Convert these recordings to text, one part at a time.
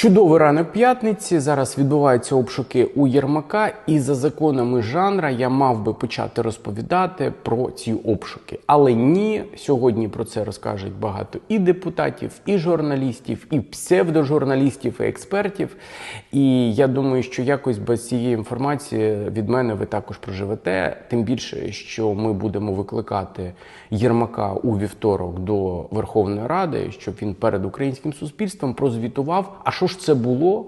Чудовий ранок п'ятниці. Зараз відбуваються обшуки у Єрмака, і за законами жанра я мав би почати розповідати про ці обшуки. Але ні, сьогодні про це розкажуть багато і депутатів, і журналістів, і псевдожурналістів, і експертів. І я думаю, що якось без цієї інформації від мене ви також проживете. Тим більше, що ми будемо викликати Єрмака у вівторок до Верховної Ради, щоб він перед українським суспільством прозвітував. А що ж це було?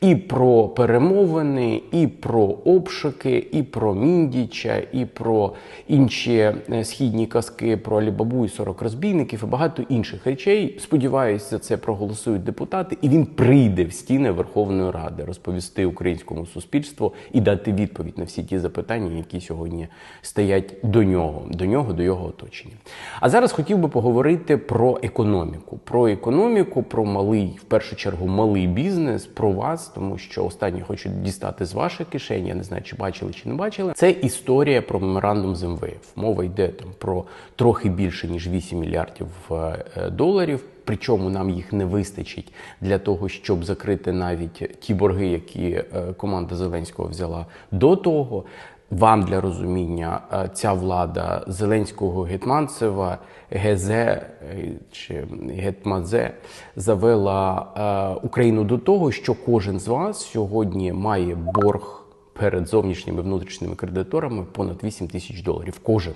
І про перемовини, і про обшуки, і про Міндіча, і про інші е, східні казки про Алібабу і 40 розбійників, і багато інших речей. Сподіваюся, за це проголосують депутати, і він прийде в стіни Верховної Ради розповісти українському суспільству і дати відповідь на всі ті запитання, які сьогодні стоять до нього, до нього, до його оточення. А зараз хотів би поговорити про економіку, про економіку, про малий, в першу чергу, малий бізнес, про вас, тому що останні хочуть дістати з ваших кишень. Я не знаю, чи бачили, чи не бачили. Це історія про меморандум з МВФ. Мова йде там про трохи більше ніж 8 мільярдів е, доларів. Причому нам їх не вистачить для того, щоб закрити навіть ті борги, які е, команда Зеленського взяла до того. Вам для розуміння е, ця влада Зеленського Гетманцева Гезе е, чи Гетмадзе завела Україну до того, що кожен з вас сьогодні має борг перед зовнішніми внутрішніми кредиторами понад 8 тисяч доларів. Кожен.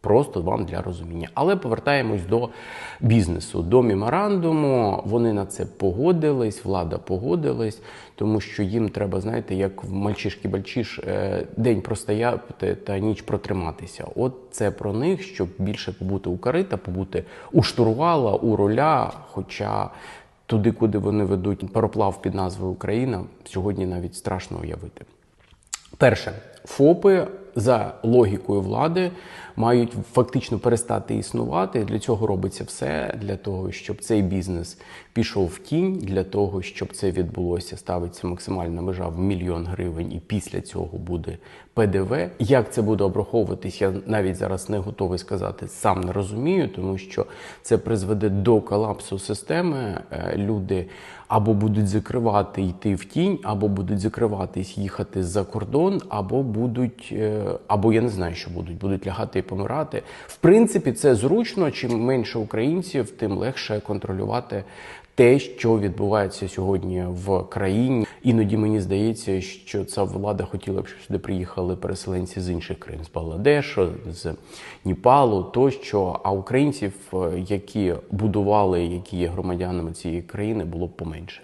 Просто вам для розуміння. Але повертаємось до бізнесу, до меморандуму. Вони на це погодились, влада погодилась, тому що їм треба, знаєте, як в мальчишки бальчиш е, день простояти та ніч протриматися. От це про них, щоб більше побути у карита, побути у штурвала, у роля. Хоча туди, куди вони ведуть пароплав під назвою Україна, сьогодні навіть страшно уявити. Перше, ФОПи за логікою влади мають фактично перестати існувати. Для цього робиться все для того, щоб цей бізнес пішов в тінь, для того, щоб це відбулося, ставиться максимальна межа в мільйон гривень, і після цього буде ПДВ. Як це буде обраховуватись, я навіть зараз не готовий сказати, сам не розумію, тому що це призведе до колапсу системи. Е, Люди або будуть закривати йти в тінь, або будуть закриватись, їхати за кордон, або будуть, е, або я не знаю, що будуть, будуть лягати і помирати. В принципі, це зручно. Чим менше українців, тим легше контролювати те, що відбувається сьогодні в країні. Іноді мені здається, що ця влада хотіла б, щоб сюди приїхали переселенці з інших країн, з Бангладешу, з Ніпалу тощо. А українців, е, які будували, які є громадянами цієї країни, було б поменше.